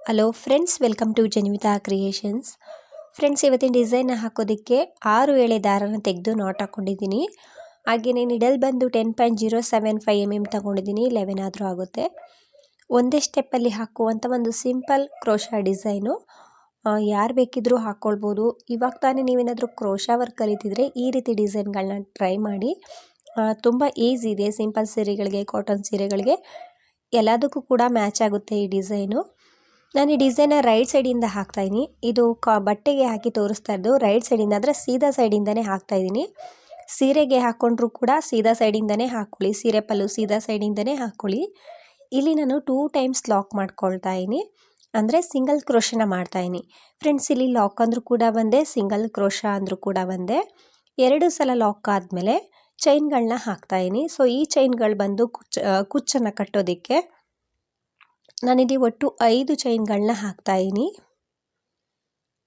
Hello friends welcome to Janvitha creations friends ಇವತ್ತಿನ design ಹಾಕೋದಕ್ಕೆ ಆರು ಎಳೆ ದಾರನ ತೆಗೆದು ನಾಟ್ ಹಾಕ್ಕೊಂಡಿದ್ದೀನಿ ಹಾಗೆಯೇ ನಿಡಲ್ ಬಂದು ten point zero seven five M M ತೊಗೊಂಡಿದ್ದೀನಿ ಲೆವೆನ್ ಆದರೂ ಆಗುತ್ತೆ. ಒಂದೇ ಸ್ಟೆಪ್ಪಲ್ಲಿ ಹಾಕುವಂಥ ಒಂದು ಸಿಂಪಲ್ ಕ್ರೋಶ ಡಿಸೈನು ಯಾರು ಬೇಕಿದ್ದರೂ ಹಾಕ್ಕೊಳ್ಬೋದು ಇವಾಗ ತಾನೇ ನೀವೇನಾದರೂ ಕ್ರೋಶ ವರ್ಕ್ ಕಲಿತಿದ್ರೆ ಈ ರೀತಿ ಡಿಸೈನ್ಗಳನ್ನ ಟ್ರೈ ಮಾಡಿ. ತುಂಬ ಈಸಿ ಇದೆ. ಸಿಂಪಲ್ ಸೀರೆಗಳಿಗೆ ಕಾಟನ್ ಸೀರೆಗಳಿಗೆ ಎಲ್ಲದಕ್ಕೂ ಕೂಡ ಮ್ಯಾಚ್ ಆಗುತ್ತೆ ಈ ಡಿಸೈನು ನಾನು ಈ ಡಿಸೈನ ರೈಟ್ ಸೈಡಿಂದ ಹಾಕ್ತಾಯಿದ್ದೀನಿ ಇದು ಕಾ ಬಟ್ಟೆಗೆ ಹಾಕಿ ತೋರಿಸ್ತಾ ಇದ್ದು ರೈಟ್ ಸೈಡಿಂದ ಅಂದರೆ ಸೀದಾ ಸೈಡಿಂದನೇ ಹಾಕ್ತಾಯಿದ್ದೀನಿ ಸೀರೆಗೆ ಹಾಕ್ಕೊಂಡ್ರೂ ಕೂಡ ಸೀದಾ ಸೈಡಿಂದನೇ ಹಾಕ್ಕೊಳ್ಳಿ ಸೀರೆ ಪಲ್ಲು ಸೀದಾ ಸೈಡಿಂದನೇ ಹಾಕ್ಕೊಳ್ಳಿ ಇಲ್ಲಿ ನಾನು ಟೂ ಟೈಮ್ಸ್ ಲಾಕ್ ಮಾಡ್ಕೊಳ್ತಾ ಇದ್ದೀನಿ ಅಂದರೆ ಸಿಂಗಲ್ ಕ್ರೋಶನ ಮಾಡ್ತಾಯಿದ್ದೀನಿ ಫ್ರೆಂಡ್ಸ್ ಇಲ್ಲಿ ಲಾಕ್ ಅಂದರೂ ಕೂಡ ಒಂದೇ ಸಿಂಗಲ್ ಕ್ರೋಶ ಅಂದರೂ ಕೂಡ ಒಂದೇ ಎರಡು ಸಲ ಲಾಕ್ ಆದಮೇಲೆ ಚೈನ್ಗಳನ್ನ ಹಾಕ್ತಾಯಿದ್ದೀನಿ ಸೊ ಈ ಚೈನ್ಗಳು ಬಂದು ಕುಚ್ಚ ಕುಚ್ಚನ್ನು ಕಟ್ಟೋದಕ್ಕೆ ನಾನಿಲ್ಲಿ ಒಟ್ಟು ಐದು ಚೈನ್ಗಳನ್ನ ಹಾಕ್ತಾಯಿದ್ದೀನಿ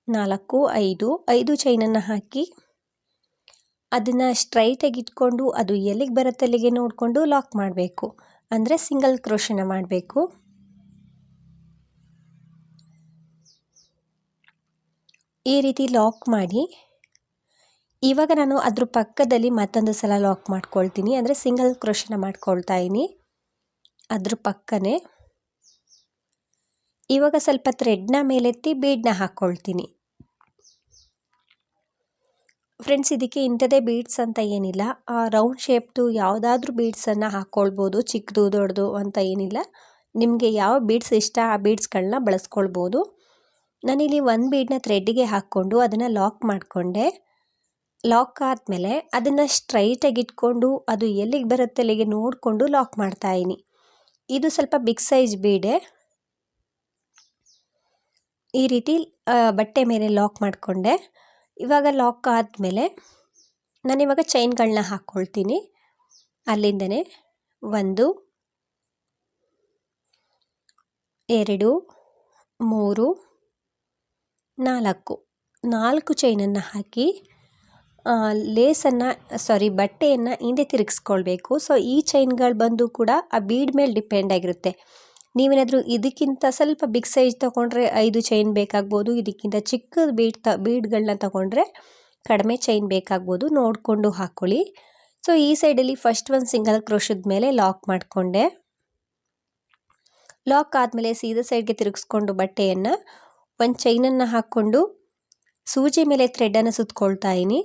ನಾಲ್ಕು, ಐದು ಐದು ಚೈನನ್ನು ಹಾಕಿ ಅದನ್ನು ಸ್ಟ್ರೈಟಾಗಿ ಇಟ್ಕೊಂಡು ಅದು ಎಲ್ಲಿಗೆ ಬರುತ್ತೆ ಅಲ್ಲಿಗೆ ನೋಡಿಕೊಂಡು ಲಾಕ್ ಮಾಡಬೇಕು. ಅಂದರೆ ಸಿಂಗಲ್ ಕ್ರೋಶನ ಮಾಡಬೇಕು. ಈ ರೀತಿ ಲಾಕ್ ಮಾಡಿ ಇವಾಗ ನಾನು ಅದ್ರ ಪಕ್ಕದಲ್ಲಿ ಮತ್ತೊಂದು ಸಲ ಲಾಕ್ ಮಾಡ್ಕೊಳ್ತೀನಿ. ಅಂದರೆ ಸಿಂಗಲ್ ಕ್ರೋಶನ ಮಾಡ್ಕೊಳ್ತಾ ಇದ್ದೀನಿ. ಅದ್ರ ಪಕ್ಕನೇ ಇವಾಗ ಸ್ವಲ್ಪ ಥ್ರೆಡ್ನ ಮೇಲೆತ್ತಿ ಬೀಡ್ನ ಹಾಕ್ಕೊಳ್ತೀನಿ ಫ್ರೆಂಡ್ಸ್ ಇದಕ್ಕೆ ಇಂಥದೇ ಬೀಡ್ಸ್ ಅಂತ ಏನಿಲ್ಲ. ರೌಂಡ್ ಶೇಪ್ದು ಯಾವುದಾದ್ರೂ ಬೀಡ್ಸನ್ನು ಹಾಕ್ಕೊಳ್ಬೋದು ಚಿಕ್ಕದು ದೊಡ್ಡದು ಅಂತ ಏನಿಲ್ಲ. ನಿಮಗೆ ಯಾವ ಬೀಡ್ಸ್ ಇಷ್ಟ ಆ ಬೀಡ್ಸ್ಗಳನ್ನ ಬಳಸ್ಕೊಳ್ಬೋದು. ನಾನಿಲ್ಲಿ ಒಂದು ಬೀಡನ್ನ ಥ್ರೆಡ್ಡಿಗೆ ಹಾಕ್ಕೊಂಡು ಅದನ್ನು ಲಾಕ್ ಮಾಡಿಕೊಂಡೆ. ಲಾಕ್ ಆದಮೇಲೆ ಅದನ್ನು ಸ್ಟ್ರೈಟಾಗಿ ಇಟ್ಕೊಂಡು ಅದು ಎಲ್ಲಿಗೆ ಬರುತ್ತೆ ಅಲ್ಲಿಗೆ ನೋಡಿಕೊಂಡು ಲಾಕ್ ಮಾಡ್ತಾಯಿನಿ ಇದು ಸ್ವಲ್ಪ ಬಿಗ್ ಸೈಜ್ ಬೀಡೆ ಈ ರೀತಿ ಬಟ್ಟೆ ಮೇಲೆ ಲಾಕ್ ಮಾಡಿಕೊಂಡೆ. ಇವಾಗ ಲಾಕ್ ಆದಮೇಲೆ ನಾನಿವಾಗ ಚೈನ್ಗಳನ್ನ ಹಾಕ್ಕೊಳ್ತೀನಿ ಅಲ್ಲಿಂದನೇ ಒಂದು, ಎರಡು, ಮೂರು, ನಾಲ್ಕು. ನಾಲ್ಕು ಚೈನನ್ನು ಹಾಕಿ ಲೇಸನ್ನು ಸಾರಿ ಬಟ್ಟೆಯನ್ನು ಹಿಂದೆ ತಿರುಗಿಸ್ಕೊಳ್ಬೇಕು. ಸೊ ಈ ಚೈನ್ಗಳು ಬಂದು ಕೂಡ ಆ ಬೀಡ್ ಮೇಲೆ ಡಿಪೆಂಡ್ ಆಗಿರುತ್ತೆ. ನೀವೇನಾದರೂ ಇದಕ್ಕಿಂತ ಸ್ವಲ್ಪ ಬಿಗ್ ಸೈಜ್ ತೊಗೊಂಡ್ರೆ ಐದು ಚೈನ್ ಬೇಕಾಗ್ಬೋದು. ಇದಕ್ಕಿಂತ ಚಿಕ್ಕ ಬೀಡ್ ತ ಬೀಡ್ಗಳನ್ನ ತೊಗೊಂಡ್ರೆ ಕಡಿಮೆ ಚೈನ್ ಬೇಕಾಗ್ಬೋದು. ನೋಡಿಕೊಂಡು ಹಾಕ್ಕೊಳ್ಳಿ ಸೊ ಈ ಸೈಡಲ್ಲಿ ಫಸ್ಟ್ ಒಂದು ಸಿಂಗಲ್ ಕ್ರೋಶದ ಮೇಲೆ ಲಾಕ್ ಮಾಡಿಕೊಂಡೆ. ಲಾಕ್ ಆದಮೇಲೆ ಸೀದಾ ಸೈಡ್ಗೆ ತಿರುಗಿಸ್ಕೊಂಡು ಬಟ್ಟೆಯನ್ನು ಒಂದು ಚೈನನ್ನು ಹಾಕ್ಕೊಂಡು ಸೂಜಿ ಮೇಲೆ ಥ್ರೆಡನ್ನು ಸುತ್ಕೊಳ್ತಾ ಇದ್ದೀನಿ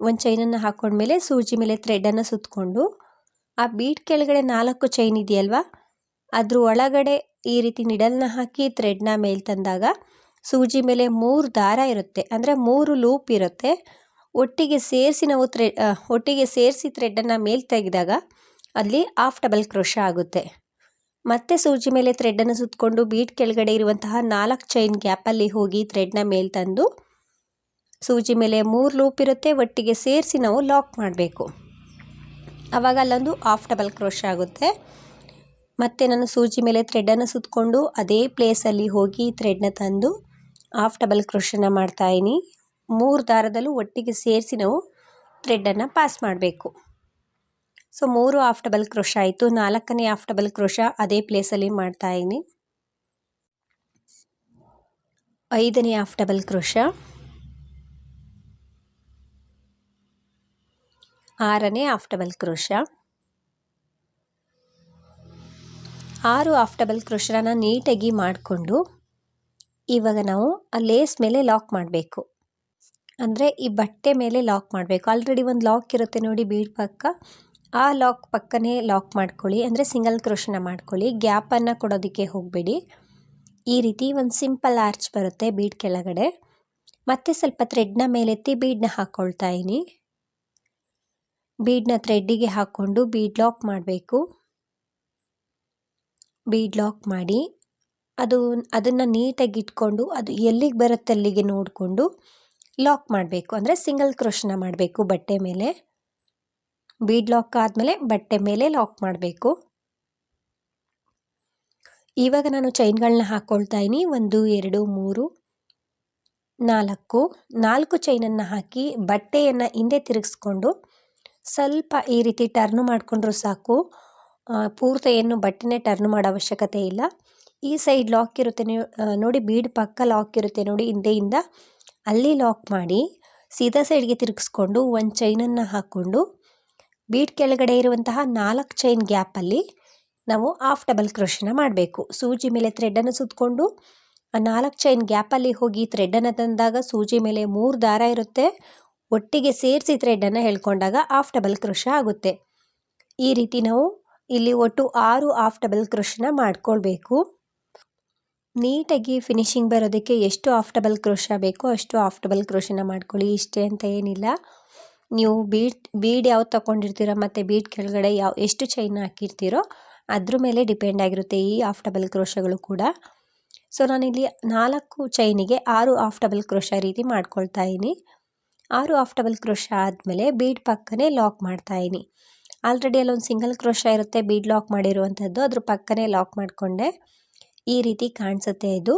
ಒಂದು ಚೈನನ್ನು ಹಾಕ್ಕೊಂಡ್ಮೇಲೆ ಸೂಜಿ ಮೇಲೆ ಥ್ರೆಡನ್ನು ಸುತ್ತಕೊಂಡು ಆ ಬೀಟ್ ಕೆಳಗಡೆ ನಾಲ್ಕು ಚೈನ್ ಇದೆಯಲ್ವಾ? ಅದ್ರ ಒಳಗಡೆ ಈ ರೀತಿ ನಿಡಲ್ನ ಹಾಕಿ ಥ್ರೆಡ್ನ ಮೇಲೆ ತಂದಾಗ ಸೂಜಿ ಮೇಲೆ ಮೂರು ದಾರ ಇರುತ್ತೆ. ಅಂದರೆ ಮೂರು ಲೂಪ್ ಇರುತ್ತೆ. ಒಟ್ಟಿಗೆ ಸೇರಿಸಿ ನಾವು ಥ್ರೆಡ್ ಒಟ್ಟಿಗೆ ಸೇರಿಸಿ ಥ್ರೆಡ್ಡನ್ನು ಮೇಲೆ ತೆಗೆದಾಗ ಅಲ್ಲಿ ಆಫ್ ಡಬಲ್ ಕ್ರೋಶ ಆಗುತ್ತೆ. ಮತ್ತೆ ಸೂಜಿ ಮೇಲೆ ಥ್ರೆಡ್ಡನ್ನು ಸುತ್ತಕೊಂಡು ಬೀಟ್ ಕೆಳಗಡೆ ಇರುವಂತಹ ನಾಲ್ಕು ಚೈನ್ ಗ್ಯಾಪಲ್ಲಿ ಹೋಗಿ ಥ್ರೆಡ್ನ ಮೇಲೆ ತಂದು ಸೂಜಿ ಮೇಲೆ ಮೂರು ಲೂಪ್ ಇರುತ್ತೆ. ಒಟ್ಟಿಗೆ ಸೇರಿಸಿ ನಾವು ಲಾಕ್ ಮಾಡಬೇಕು. ಆವಾಗ ಅಲ್ಲೊಂದು ಆಫ್ ಡಬಲ್ ಕ್ರೋಶ ಆಗುತ್ತೆ. ಮತ್ತು ನಾನು ಸೂಜಿ ಮೇಲೆ ಥ್ರೆಡನ್ನು ಸುತ್ತಕೊಂಡು ಅದೇ ಪ್ಲೇಸಲ್ಲಿ ಹೋಗಿ ಥ್ರೆಡ್ನ ತಂದು ಆಫ್ ಡಬಲ್ ಕ್ರೋಶನ ಮಾಡ್ತಾಯಿನಿ ಮೂರು ದಾರದಲ್ಲೂ ಒಟ್ಟಿಗೆ ಸೇರಿಸಿ ನಾವು ಥ್ರೆಡನ್ನು ಪಾಸ್ ಮಾಡಬೇಕು. ಸೊ ಮೂರು ಆಫ್ ಡಬಲ್ ಕ್ರೋಶ ಆಯಿತು. ನಾಲ್ಕನೇ ಆಫ್ ಡಬಲ್ ಕ್ರೋಶ ಅದೇ ಪ್ಲೇಸಲ್ಲಿ ಮಾಡ್ತಾಯಿನಿ ಐದನೇ ಆಫ್ ಡಬಲ್ ಕ್ರೋಶ ಆರನೇ ಹಾಫ್ ಡಬಲ್ ಕ್ರೋಶ ಆರು ಆಫ್ ಡಬಲ್ ಕ್ರೋಶನ ನೀಟಾಗಿ ಮಾಡಿಕೊಂಡು ಇವಾಗ ನಾವು ಆ ಲೇಸ್ ಮೇಲೆ ಲಾಕ್ ಮಾಡಬೇಕು. ಅಂದರೆ ಈ ಬಟ್ಟೆ ಮೇಲೆ ಲಾಕ್ ಮಾಡಬೇಕು. ಆಲ್ರೆಡಿ ಒಂದು ಲಾಕ್ ಇರುತ್ತೆ ನೋಡಿ ಬೀಡ್ ಪಕ್ಕ. ಆ ಲಾಕ್ ಪಕ್ಕನೇ ಲಾಕ್ ಮಾಡ್ಕೊಳ್ಳಿ. ಅಂದರೆ ಸಿಂಗಲ್ ಕ್ರೋಶನ ಮಾಡ್ಕೊಳ್ಳಿ. ಗ್ಯಾಪನ್ನು ಕೊಡೋದಕ್ಕೆ ಹೋಗಬೇಡಿ. ಈ ರೀತಿ ಒಂದು ಸಿಂಪಲ್ ಆರ್ಚ್ ಬರುತ್ತೆ ಬೀಡ್ ಕೆಳಗಡೆ. ಮತ್ತೆ ಸ್ವಲ್ಪ ಥ್ರೆಡ್ನ ಮೇಲೆತ್ತಿ ಬೀಡನ್ನ ಹಾಕ್ಕೊಳ್ತಾ ಇದ್ದೀನಿ ಬೀಡನ್ನ ಥ್ರೆಡ್ಡಿಗೆ ಹಾಕ್ಕೊಂಡು ಬೀಡ್ ಲಾಕ್ ಮಾಡಬೇಕು. ಬೀಡ್ ಲಾಕ್ ಮಾಡಿ ಅದು, ಅದನ್ನು ನೀಟಾಗಿ ಇಟ್ಕೊಂಡು ಅದು ಎಲ್ಲಿಗೆ ಬರುತ್ತೆ ಅಲ್ಲಿಗೆ ನೋಡಿಕೊಂಡು ಲಾಕ್ ಮಾಡಬೇಕು. ಅಂದರೆ ಸಿಂಗಲ್ ಕ್ರೋಶನ ಮಾಡಬೇಕು ಬಟ್ಟೆ ಮೇಲೆ. ಬೀಡ್ ಲಾಕ್ ಆದಮೇಲೆ ಬಟ್ಟೆ ಮೇಲೆ ಲಾಕ್ ಮಾಡಬೇಕು. ಇವಾಗ ನಾನು ಚೈನ್ಗಳನ್ನ ಹಾಕ್ಕೊಳ್ತಾ ಇದ್ದೀನಿ. ಒಂದು, ಎರಡು, ಮೂರು, ನಾಲ್ಕು. ನಾಲ್ಕು ಚೈನನ್ನು ಹಾಕಿ ಬಟ್ಟೆಯನ್ನು ಹಿಂದೆ ತಿರುಗಿಸ್ಕೊಂಡು ಸ್ವಲ್ಪ ಈ ರೀತಿ ಟರ್ನ್ ಮಾಡಿಕೊಂಡ್ರೂ ಸಾಕು. ಪೂರ್ತಿ ಏನು ಬಟ್ಟೆನೇ ಟರ್ನ್ ಮಾಡೋ ಅವಶ್ಯಕತೆ ಇಲ್ಲ. ಈ ಸೈಡ್ ಲಾಕ್ ಇರುತ್ತೆ ನೋಡಿ ಬೀಡ್ ಪಕ್ಕ ಲಾಕ್ ಇರುತ್ತೆ ನೋಡಿ ಹಿಂದೆಯಿಂದ. ಅಲ್ಲಿ ಲಾಕ್ ಮಾಡಿ ಸೀದಾ ಸೈಡ್ಗೆ ತಿರುಗಿಸ್ಕೊಂಡು ಒಂದು ಚೈನನ್ನು ಹಾಕ್ಕೊಂಡು ಬೀಡ್ ಕೆಳಗಡೆ ಇರುವಂತಹ ನಾಲ್ಕು ಚೈನ್ ಗ್ಯಾಪಲ್ಲಿ ನಾವು ಆಫ್ ಡಬಲ್ ಕ್ರೋಶನ ಮಾಡಬೇಕು. ಸೂಜಿ ಮೇಲೆ ಥ್ರೆಡನ್ನು ಸುತ್ತಕೊಂಡು ಆ ನಾಲ್ಕು ಚೈನ್ ಗ್ಯಾಪಲ್ಲಿ ಹೋಗಿ ಥ್ರೆಡನ್ನು ತಂದಾಗ ಸೂಜಿ ಮೇಲೆ ಮೂರು ದಾರ ಇರುತ್ತೆ. ಒಟ್ಟಿಗೆ ಸೇರಿಸಿ ಥ್ರೆಡ್ಡನ್ನು ಹೇಳ್ಕೊಂಡಾಗ ಆಫ್ ಡಬಲ್ ಕ್ರೋಶ ಆಗುತ್ತೆ. ಈ ರೀತಿ ನಾವು ಇಲ್ಲಿ ಒಟ್ಟು ಆರು ಆಫ್ ಡಬಲ್ ಕ್ರೋಶನ ಮಾಡ್ಕೊಳ್ಬೇಕು. ನೀಟಾಗಿ ಫಿನಿಶಿಂಗ್ ಬರೋದಕ್ಕೆ ಎಷ್ಟು ಆಫ್ ಡಬಲ್ ಕ್ರೋಶ ಬೇಕೋ ಅಷ್ಟು ಆಫ್ ಡಬಲ್ ಕ್ರೋಶನ ಮಾಡ್ಕೊಳ್ಳಿ, ಇಷ್ಟೇ ಅಂತ ಏನಿಲ್ಲ. ನೀವು ಬೀಡ್ ಬೀಡ್ ಯಾವ್ದು ತೊಗೊಂಡಿರ್ತೀರೋ ಮತ್ತು ಬೀಡ್ ಕೆಳಗಡೆ ಯಾವ, ಎಷ್ಟು ಚೈನ್ ಹಾಕಿರ್ತೀರೋ ಅದ್ರ ಮೇಲೆ ಡಿಪೆಂಡ್ ಆಗಿರುತ್ತೆ ಈ ಆಫ್ ಡಬಲ್ ಕ್ರೋಶಗಳು ಕೂಡ. ಸೊ ನಾನಿಲ್ಲಿ ನಾಲ್ಕು ಚೈನಿಗೆ ಆರು ಆಫ್ ಡಬಲ್ ಕ್ರೋಶ ರೀತಿ ಮಾಡ್ಕೊಳ್ತಾ ಇದ್ದೀನಿ. ಆರು ಆಫ್ ಡಬಲ್ ಕ್ರೋಶ ಆದಮೇಲೆ ಬೀಡ್ ಪಕ್ಕನೇ ಲಾಕ್ ಮಾಡ್ತಾ ಇದ್ದೀನಿ. ಆಲ್ರೆಡಿ ಅಲ್ಲೊಂದು ಸಿಂಗಲ್ ಕ್ರೋಶ ಇರುತ್ತೆ, ಬೀಡ್ ಲಾಕ್ ಮಾಡಿರುವಂಥದ್ದು, ಅದ್ರ ಪಕ್ಕನೇ ಲಾಕ್ ಮಾಡಿಕೊಂಡೆ. ಈ ರೀತಿ ಕಾಣಿಸುತ್ತೆ ಇದು.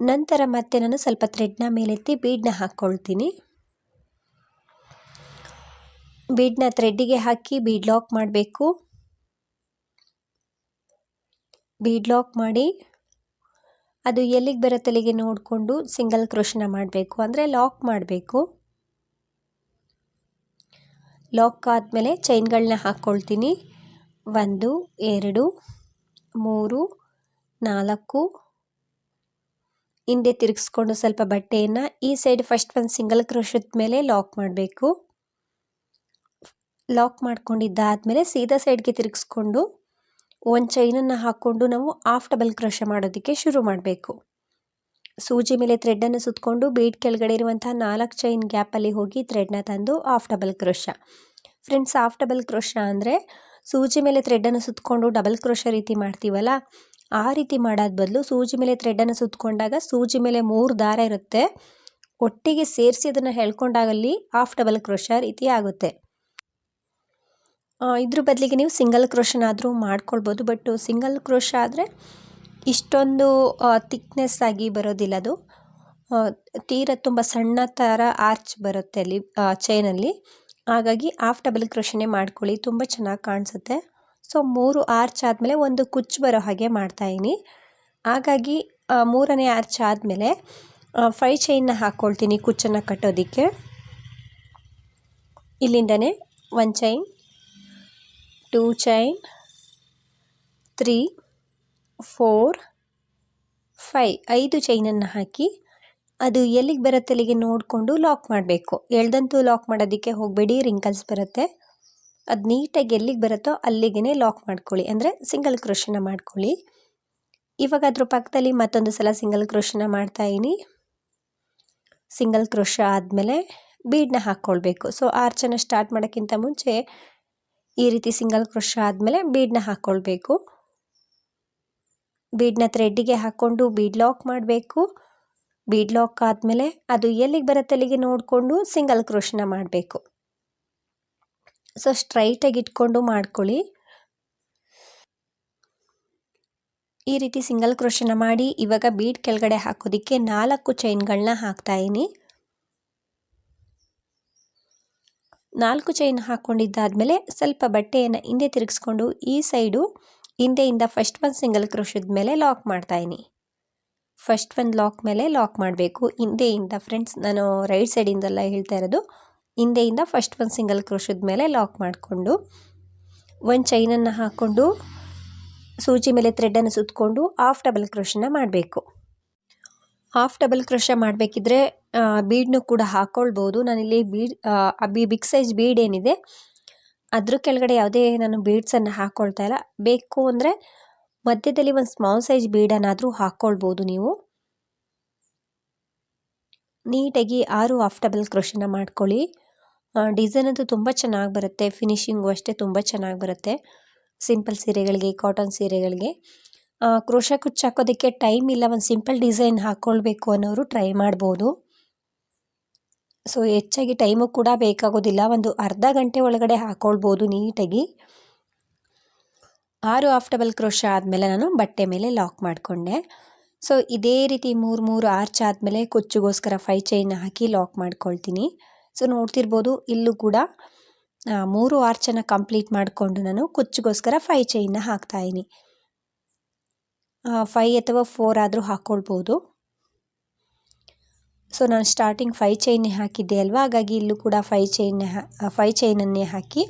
ನಂತರ ಮತ್ತೆ ನಾನು ಸ್ವಲ್ಪ ಥ್ರೆಡ್ನ ಮೇಲೆತ್ತಿ ಬೀಡ್ನ ಹಾಕ್ಕೊಳ್ತೀನಿ. ಬೀಡ್ನ ಥ್ರೆಡ್ಡಿಗೆ ಹಾಕಿ ಬೀಡ್ ಲಾಕ್ ಮಾಡಬೇಕು. ಬೀಡ್ ಲಾಕ್ ಮಾಡಿ ಅದು ಎಲ್ಲಿಗೆ ಬರುತ್ತಲ್ಲಿಗೆ ನೋಡಿಕೊಂಡು ಸಿಂಗಲ್ ಕ್ರೋಶನ ಮಾಡಬೇಕು ಅಂದರೆ ಲಾಕ್ ಮಾಡಬೇಕು. ಲಾಕ್ ಆದಮೇಲೆ ಚೈನ್ಗಳನ್ನ ಹಾಕ್ಕೊಳ್ತೀನಿ. ಒಂದು, ಎರಡು, ಮೂರು, ನಾಲ್ಕು. ಹಿಂದೆ ತಿರುಗಿಸ್ಕೊಂಡು ಸ್ವಲ್ಪ ಬಟ್ಟೆಯನ್ನು ಈ ಸೈಡ್ ಫಸ್ಟ್ ಒಂದು ಸಿಂಗಲ್ ಕ್ರೋಶದ ಮೇಲೆ ಲಾಕ್ ಮಾಡಬೇಕು. ಲಾಕ್ ಮಾಡ್ಕೊಂಡಿದ್ದಾದಮೇಲೆ ಸೀದಾ ಸೈಡ್ಗೆ ತಿರುಗಿಸ್ಕೊಂಡು ಒಂದು ಚೈನನ್ನು ಹಾಕ್ಕೊಂಡು ನಾವು ಆಫ್ ಡಬಲ್ ಕ್ರೋಶ ಮಾಡೋದಕ್ಕೆ ಶುರು ಮಾಡಬೇಕು. ಸೂಜಿ ಮೇಲೆ ಥ್ರೆಡನ್ನು ಸುತ್ತಕೊಂಡು ಬೀಡ್ ಕೆಳಗಡೆ ಇರುವಂತಹ ನಾಲ್ಕು ಚೈನ್ ಗ್ಯಾಪಲ್ಲಿ ಹೋಗಿ ಥ್ರೆಡ್ನ ತಂದು half double crochet friends half double crochet ಅಂದರೆ ಸೂಜಿ ಮೇಲೆ ಥ್ರೆಡ್ಡನ್ನು ಸುತ್ತಕೊಂಡು ಡಬಲ್ ಕ್ರೋಶ ರೀತಿ ಮಾಡ್ತೀವಲ್ಲ, ಆ ರೀತಿ ಮಾಡೋದ್ ಬದಲು ಸೂಜಿ ಮೇಲೆ ಥ್ರೆಡ್ಡನ್ನು ಸುತ್ತಕೊಂಡಾಗ ಸೂಜಿ ಮೇಲೆ ಮೂರು ದಾರ ಇರುತ್ತೆ. ಒಟ್ಟಿಗೆ ಸೇರಿಸಿ ಅದನ್ನು ಹೇಳ್ಕೊಂಡಾಗಲ್ಲಿ ಆಫ್ ಡಬಲ್ ಕ್ರೋಶ ರೀತಿ ಆಗುತ್ತೆ. ಇದ್ರ ಬದಲಿಗೆ ನೀವು ಸಿಂಗಲ್ ಕ್ರೋಶನಾದರೂ ಮಾಡ್ಕೊಳ್ಬೋದು ಬಟ್ ಸಿಂಗಲ್ ಕ್ರೋಶ ಆದರೆ ಇಷ್ಟೊಂದು ತಿಕ್ನೆಸ್ ಆಗಿ ಬರೋದಿಲ್ಲ ಅದು. ತೀರ ತುಂಬ ಸಣ್ಣ ಥರ ಆರ್ಚ್ ಬರುತ್ತೆ ಅಲ್ಲಿ ಚೈನಲ್ಲಿ ಹಾಗಾಗಿ ಆಫ್ ಡಬಲ್ ಕ್ರೋಶನೇ ಮಾಡ್ಕೊಳ್ಳಿ, ತುಂಬ ಚೆನ್ನಾಗಿ ಕಾಣಿಸುತ್ತೆ. ಸೊ ಮೂರು ಆರ್ಚ್ ಆದಮೇಲೆ ಒಂದು ಕುಚ್ಚು ಬರೋ ಹಾಗೆ ಮಾಡ್ತಾಯಿನಿ ಹಾಗಾಗಿ ಮೂರನೇ ಆರ್ಚ್ ಆದಮೇಲೆ ಫೈ ಚೈನ್ನ ಹಾಕ್ಕೊಳ್ತೀನಿ ಕುಚ್ಚನ್ನು ಕಟ್ಟೋದಕ್ಕೆ. ಇಲ್ಲಿಂದನೇ ಒಂದು chain two chain three four five ಐದು ಚೈನನ್ನು ಹಾಕಿ ಅದು ಎಲ್ಲಿಗೆ ಬರುತ್ತೆ ಅಲ್ಲಿಗೆ ನೋಡಿಕೊಂಡು ಲಾಕ್ ಮಾಡಬೇಕು. ಎಳ್ದಂತೂ ಲಾಕ್ ಮಾಡೋದಕ್ಕೆ ಹೋಗಬೇಡಿ ರಿಂಕಲ್ಸ್ ಬರುತ್ತೆ. ಅದು ನೀಟಾಗಿ ಎಲ್ಲಿಗೆ ಬರುತ್ತೋ ಅಲ್ಲಿಗೆ ಲಾಕ್ ಮಾಡ್ಕೊಳ್ಳಿ. ಅಂದರೆ ಸಿಂಗಲ್ ಕ್ರೋಶನ ಮಾಡ್ಕೊಳ್ಳಿ. ಇವಾಗ ಅದ್ರ ಪಕ್ಕದಲ್ಲಿ ಮತ್ತೊಂದು ಸಲ ಸಿಂಗಲ್ ಕ್ರೋಶನ ಮಾಡ್ತಾಯಿನಿ ಸಿಂಗಲ್ ಕ್ರೋಶ ಆದಮೇಲೆ ಬೀಡನ್ನ ಹಾಕ್ಕೊಳ್ಬೇಕು. ಸೊ ಆರ್ಚನ್ನು ಸ್ಟಾರ್ಟ್ ಮಾಡೋಕ್ಕಿಂತ ಮುಂಚೆ ಈ ರೀತಿ ಸಿಂಗಲ್ ಕ್ರೋಶ ಆದಮೇಲೆ ಬೀಡನ್ನ ಹಾಕ್ಕೊಳ್ಬೇಕು ಬೀಡನ್ನ ಥ್ರೆಡ್ಡಿಗೆ ಹಾಕ್ಕೊಂಡು ಬೀಡ್ ಲಾಕ್ ಮಾಡಬೇಕು. ಬೀಡ್ ಲಾಕ್ ಆದಮೇಲೆ ಅದು ಎಲ್ಲಿಗೆ ಬರುತ್ತೆ ಅಲ್ಲಿಗೆ ನೋಡಿಕೊಂಡು ಸಿಂಗಲ್ ಕ್ರೋಶನ ಮಾಡಬೇಕು. ಸೊ, ಸ್ಟ್ರೈಟಾಗಿ ಇಟ್ಕೊಂಡು ಮಾಡ್ಕೊಳ್ಳಿ. ಈ ರೀತಿ ಸಿಂಗಲ್ ಕ್ರೋಶನ ಮಾಡಿ ಇವಾಗ ಬೀಡ್ ಕೆಳಗಡೆ ಹಾಕೋದಕ್ಕೆ ನಾಲ್ಕು ಚೈನ್ಗಳನ್ನ ಹಾಕ್ತಾಯಿನಿ ನಾಲ್ಕು ಚೈನ್ ಹಾಕ್ಕೊಂಡಿದ್ದಾದಮೇಲೆ ಸ್ವಲ್ಪ ಬಟ್ಟೆಯನ್ನು ಹಿಂದೆ ತಿರುಗಿಸ್ಕೊಂಡು ಈ ಸೈಡು ಹಿಂದೆಯಿಂದ ಫಸ್ಟ್ ಒಂದು ಸಿಂಗಲ್ ಕ್ರೋಶದ ಮೇಲೆ ಲಾಕ್ ಮಾಡ್ತಾಯಿನಿ ಫಸ್ಟ್ ಒಂದು ಲಾಕ್ ಮೇಲೆ ಲಾಕ್ ಮಾಡಬೇಕು. ಹಿಂದೆಯಿಂದ ಫ್ರೆಂಡ್ಸ್ ನಾನು ರೈಟ್ ಸೈಡಿಂದೆಲ್ಲ ಹೇಳ್ತಾ ಇರೋದು. ಹಿಂದೆಯಿಂದ ಫಸ್ಟ್ ಒಂದು ಸಿಂಗಲ್ ಕ್ರೋಶದ ಮೇಲೆ ಲಾಕ್ ಮಾಡಿಕೊಂಡು ಒಂದು ಚೈನನ್ನು ಹಾಕ್ಕೊಂಡು ಸೂಜಿ ಮೇಲೆ ಥ್ರೆಡ್ಡನ್ನು ಸುತ್ತಕೊಂಡು ಆಫ್ ಡಬಲ್ ಕ್ರೋಶನ ಮಾಡಬೇಕು. ಹಾಫ್ ಡಬಲ್ ಕ್ರೋಶ ಮಾಡಬೇಕಿದ್ರೆ ಬೀಡ್ನು ಕೂಡ ಹಾಕ್ಕೊಳ್ಬೋದು ನಾನಿಲ್ಲಿ bead B big size bead ಏನಿದೆ, ಅದ್ರ ಕೆಳಗಡೆ ಯಾವುದೇ ನಾನು ಬೀಡ್ಸನ್ನು ಹಾಕ್ಕೊಳ್ತಾ ಇಲ್ಲ. ಬೇಕು ಅಂದರೆ ಮಧ್ಯದಲ್ಲಿ ಒಂದು ಸ್ಮಾಲ್ ಸೈಜ್ ಬೀಡನ್ನಾದರೂ ಹಾಕ್ಕೊಳ್ಬೋದು ನೀವು. ನೀಟಾಗಿ ಆರು ಹಾಫ್ ಡಬಲ್ ಕ್ರೋಶನ ಮಾಡ್ಕೊಳ್ಳಿ. ಡಿಸೈನ್ ಅಂತೂ ತುಂಬ ಚೆನ್ನಾಗಿ ಬರುತ್ತೆ. ಫಿನಿಶಿಂಗು ಅಷ್ಟೇ ತುಂಬ ಚೆನ್ನಾಗಿ ಬರುತ್ತೆ. ಸಿಂಪಲ್ ಸೀರೆಗಳಿಗೆ ಕಾಟನ್ ಸೀರೆಗಳಿಗೆ. ಕ್ರೋಶ ಕುಚ್ಚು ಹಾಕೋದಕ್ಕೆ ಟೈಮ್ ಇಲ್ಲ, ಒಂದು ಸಿಂಪಲ್ ಡಿಸೈನ್ ಹಾಕ್ಕೊಳ್ಬೇಕು ಅನ್ನೋರು ಟ್ರೈ ಮಾಡ್ಬೋದು. ಸೊ ಹೆಚ್ಚಾಗಿ ಟೈಮು ಕೂಡ ಬೇಕಾಗೋದಿಲ್ಲ, ಒಂದು ಅರ್ಧ ಗಂಟೆ ಒಳಗಡೆ ಹಾಕ್ಕೊಳ್ಬೋದು ನೀಟಾಗಿ. ಆರು ಆಫ್ ಡಬಲ್ ಕ್ರೋಶ ಆದಮೇಲೆ ನಾನು ಬಟ್ಟೆ ಮೇಲೆ ಲಾಕ್ ಮಾಡಿಕೊಂಡೆ. ಸೊ ಇದೇ ರೀತಿ ಮೂರು ಮೂರು ಆರ್ಚ್ ಆದಮೇಲೆ ಕುಚ್ಚುಗೋಸ್ಕರ ಫೈ ಚೈನ್ ಹಾಕಿ ಲಾಕ್ ಮಾಡ್ಕೊಳ್ತೀನಿ. ಸೊ ನೋಡ್ತಿರ್ಬೋದು, ಇಲ್ಲೂ ಕೂಡ ಮೂರು ಆರ್ಚನ್ನು ಕಂಪ್ಲೀಟ್ ಮಾಡಿಕೊಂಡು ನಾನು ಕುಚ್ಚಿಗೋಸ್ಕರ ಫೈ ಚೈನ್ನ ಹಾಕ್ತಾಯಿನಿ ಫೈ ಅಥವಾ ಫೋರ್ ಆದರೂ ಹಾಕ್ಕೊಳ್ಬೋದು ಸೊ ನಾನು ಸ್ಟಾರ್ಟಿಂಗ್ ಫೈ ಚೈನೇ ಹಾಕಿದ್ದೆ ಅಲ್ವಾ? ಹಾಗಾಗಿ ಇಲ್ಲೂ ಕೂಡ ಫೈ ಚೈನ್ ಫೈ ಚೈನನ್ನೇ ಹಾಕಿ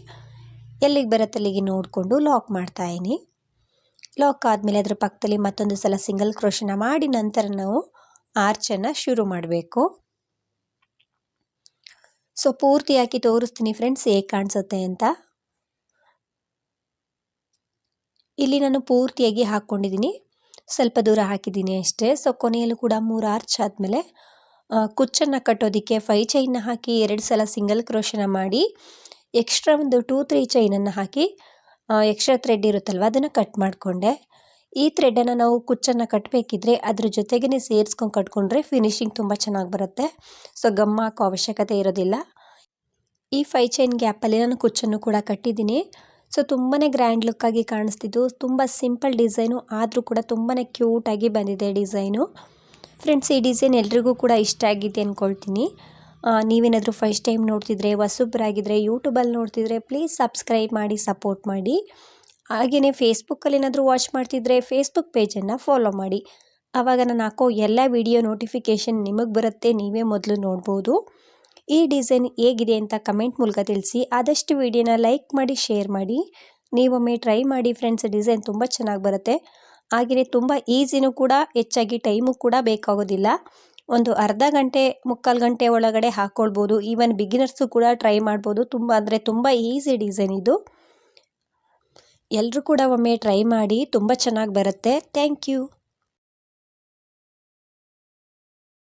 ಎಲ್ಲಿಗೆ ಬರುತ್ತೆ ಅಲ್ಲಿಗೆ ನೋಡಿಕೊಂಡು ಲಾಕ್ ಮಾಡ್ತಾಯಿನಿ ಲಾಕ್ ಆದಮೇಲೆ ಅದರ ಪಕ್ಕದಲ್ಲಿ ಮತ್ತೊಂದು ಸಲ ಸಿಂಗಲ್ ಕ್ರೋಶನ ಮಾಡಿ ನಂತರ ನಾವು ಆರ್ಚನ್ನು ಶುರು ಮಾಡಬೇಕು. ಸೊ ಪೂರ್ತಿ ಹಾಕಿ ತೋರಿಸ್ತೀನಿ ಫ್ರೆಂಡ್ಸ್ ಹೇಗೆ ಕಾಣಿಸುತ್ತೆ ಅಂತ. ಇಲ್ಲಿ ನಾನು ಪೂರ್ತಿಯಾಗಿ ಹಾಕ್ಕೊಂಡಿದ್ದೀನಿ ಸ್ವಲ್ಪ ದೂರ ಹಾಕಿದ್ದೀನಿ ಅಷ್ಟೇ. ಸೊ ಕೊನೆಯಲ್ಲೂ ಕೂಡ ಮೂರು ಆರ್ಚ್ ಆದಮೇಲೆ ಕುಚ್ಚನ್ನು ಕಟ್ಟೋದಕ್ಕೆ ಫೈ ಚೈನ್ನ ಹಾಕಿ ಎರಡು ಸಲ ಸಿಂಗಲ್ ಕ್ರೋಶನ ಮಾಡಿ ಎಕ್ಸ್ಟ್ರಾ ಒಂದು ಟೂ ತ್ರೀ ಚೈನನ್ನು ಹಾಕಿ ಎಕ್ಸ್ಟ್ರಾ ಥ್ರೆಡ್ ಇರುತ್ತಲ್ವ, ಅದನ್ನು ಕಟ್ ಮಾಡಿಕೊಂಡೆ. ಈ ಥ್ರೆಡ್ಡನ್ನು ನಾವು ಕುಚ್ಚನ್ನು ಕಟ್ಟಬೇಕಿದ್ರೆ ಅದ್ರ ಜೊತೆಗೇ ಸೇರಿಸ್ಕೊಂಡು ಕಟ್ಕೊಂಡ್ರೆ ಫಿನಿಶಿಂಗ್ ತುಂಬ ಚೆನ್ನಾಗಿ ಬರುತ್ತೆ. ಸೊ ಗಮ್ ಹಾಕೋ ಅವಶ್ಯಕತೆ ಇರೋದಿಲ್ಲ. ಈ ಫೈ ಚೈನ್ ಗ್ಯಾಪಲ್ಲಿ ನಾನು ಕುಚ್ಚನ್ನು ಕೂಡ ಕಟ್ಟಿದ್ದೀನಿ. ಸೊ ತುಂಬಾ ಗ್ರ್ಯಾಂಡ್ ಲುಕ್ಕಾಗಿ ಕಾಣಿಸ್ತಿದ್ದು. ತುಂಬ ಸಿಂಪಲ್ ಡಿಸೈನು ಆದರೂ ಕೂಡ ತುಂಬಾ ಕ್ಯೂಟಾಗಿ ಬಂದಿದೆ ಡಿಸೈನು ಫ್ರೆಂಡ್ಸ್ ಈ ಡಿಸೈನ್ ಎಲ್ರಿಗೂ ಕೂಡ ಇಷ್ಟ ಆಗಿದೆ ಅಂದ್ಕೊಳ್ತೀನಿ ನೀವೇನಾದರೂ ಫಸ್ಟ್ ಟೈಮ್ ನೋಡ್ತಿದ್ರೆ ಹೊಸಬ್ರಾಗಿದ್ದರೆ ಯೂಟ್ಯೂಬಲ್ಲಿ ನೋಡ್ತಿದ್ರೆ ಪ್ಲೀಸ್ ಸಬ್ಸ್ಕ್ರೈಬ್ ಮಾಡಿ ಸಪೋರ್ಟ್ ಮಾಡಿ. ಹಾಗೆಯೇ ಫೇಸ್ಬುಕ್ಕಲ್ಲಿ ಏನಾದರೂ ವಾಚ್ ಮಾಡ್ತಿದ್ರೆ ಫೇಸ್ಬುಕ್ ಪೇಜನ್ನು ಫಾಲೋ ಮಾಡಿ. ಆವಾಗ ನಾನು ಹಾಕೋ ಎಲ್ಲ ವಿಡಿಯೋ ನೋಟಿಫಿಕೇಷನ್ ನಿಮಗೆ ಬರುತ್ತೆ, ನೀವೇ ಮೊದಲು ನೋಡ್ಬೋದು. ಈ ಡಿಸೈನ್ ಹೇಗಿದೆ ಅಂತ ಕಮೆಂಟ್ ಮೂಲಕ ತಿಳಿಸಿ. ಆದಷ್ಟು ವಿಡಿಯೋನ ಲೈಕ್ ಮಾಡಿ, ಶೇರ್ ಮಾಡಿ. ನೀವೊಮ್ಮೆ ಟ್ರೈ ಮಾಡಿ ಫ್ರೆಂಡ್ಸ್, ಡಿಸೈನ್ ತುಂಬ ಚೆನ್ನಾಗಿ ಬರುತ್ತೆ. ಹಾಗೆಯೇ ತುಂಬ ಈಸಿನೂ ಕೂಡ, ಹೆಚ್ಚಾಗಿ ಟೈಮು ಕೂಡ ಬೇಕಾಗೋದಿಲ್ಲ. ಒಂದು ಅರ್ಧ ಗಂಟೆ, ಮುಕ್ಕಾಲು ಗಂಟೆ ಒಳಗಡೆ ಹಾಕ್ಕೊಳ್ಬೋದು ಈವನ್ ಬಿಗಿನರ್ಸು ಕೂಡ ಟ್ರೈ ಮಾಡ್ಬೋದು. ತುಂಬ ಅಂದರೆ ತುಂಬ ಈಸಿ ಡಿಸೈನ್ ಇದು. ಎಲ್ಲರೂ ಕೂಡ ಒಮ್ಮೆ ಟ್ರೈ ಮಾಡಿ, ತುಂಬ ಚೆನ್ನಾಗಿ ಬರುತ್ತೆ. Thank you.